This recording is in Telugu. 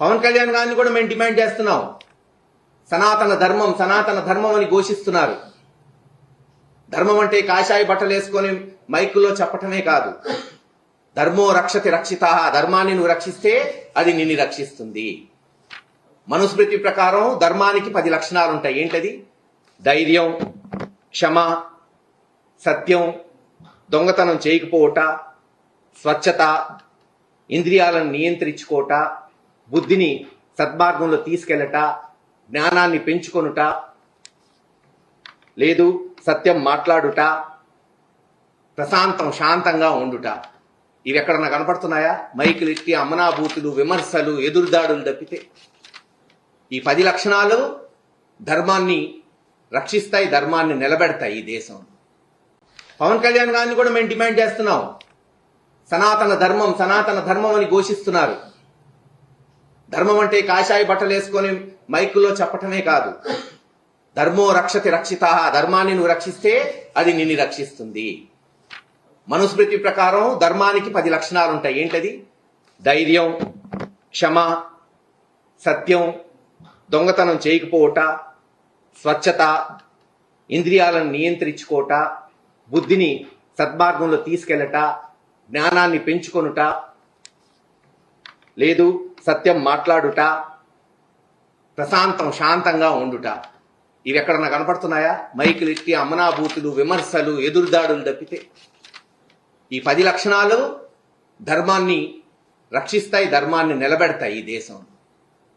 పవన్ కళ్యాణ్ గారిని కూడా మేము డిమాండ్ చేస్తున్నాం. సనాతన ధర్మం సనాతన ధర్మం అని ఘోషిస్తున్నారు. ధర్మం అంటే కాషాయ బట్టలు వేసుకొని మైకులో చెప్పటమే కాదు. ధర్మో రక్షతి రక్షిత ధర్మాన్ని నువ్వు రక్షిస్తే అది నిన్ను రక్షిస్తుంది. మనుస్మృతి ప్రకారం ధర్మానికి పది లక్షణాలు ఉంటాయి. ఏంటది? ధైర్యం క్షమ సత్యం దొంగతనం చేయకపోవట స్వచ్ఛత ఇంద్రియాలను నియంత్రించుకోట బుద్ధిని సద్మార్గంలో తీసుకెళ్ళట జ్ఞానాన్ని పెంచుకొనుట లేదు సత్యం మాట్లాడుట ప్రశాంతం శాంతంగా ఉండుట. ఇవి ఎక్కడన్నా కనపడుతున్నాయా? మైకులు ఇట్టి అమనాభూతులు విమర్శలు ఎదురుదాడులు తప్పితే. ఈ పది లక్షణాలు ధర్మాన్ని రక్షిస్తాయి ధర్మాన్ని నిలబెడతాయి ఈ దేశం. పవన్ కళ్యాణ్ గారిని కూడా మేము డిమాండ్ చేస్తున్నాం. సనాతన ధర్మం సనాతన ధర్మం అని ఘోషిస్తున్నారు. ధర్మం అంటే కాషాయ బట్టలు వేసుకొని మైకులో చెప్పటమే కాదు. ధర్మో రక్షతి రక్షిత ధర్మాన్ని నువ్వు రక్షిస్తే అది నిన్ను రక్షిస్తుంది. మనుస్మృతి ప్రకారం ధర్మానికి పది లక్షణాలు ఉంటాయి. ఏంటది? ధైర్యం క్షమ సత్యం దొంగతనం చేయకపోవట స్వచ్ఛత ఇంద్రియాలను నియంత్రించుకోట బుద్ధిని సద్మార్గంలో తీసుకెళ్ళట జ్ఞానాన్ని పెంచుకొనుట. లేదు సత్యం మాట్లాడుట ప్రశాంతం శాంతంగా ఉండుట. ఇవి ఎక్కడన్నా కనపడుతున్నాయా? మైకులు ఇట్టి అమనాభూతులు విమర్శలు ఎదురుదాడులు తప్పితే. ఈ పది లక్షణాలు ధర్మాన్ని రక్షిస్తాయి ధర్మాన్ని నిలబెడతాయి ఈ దేశం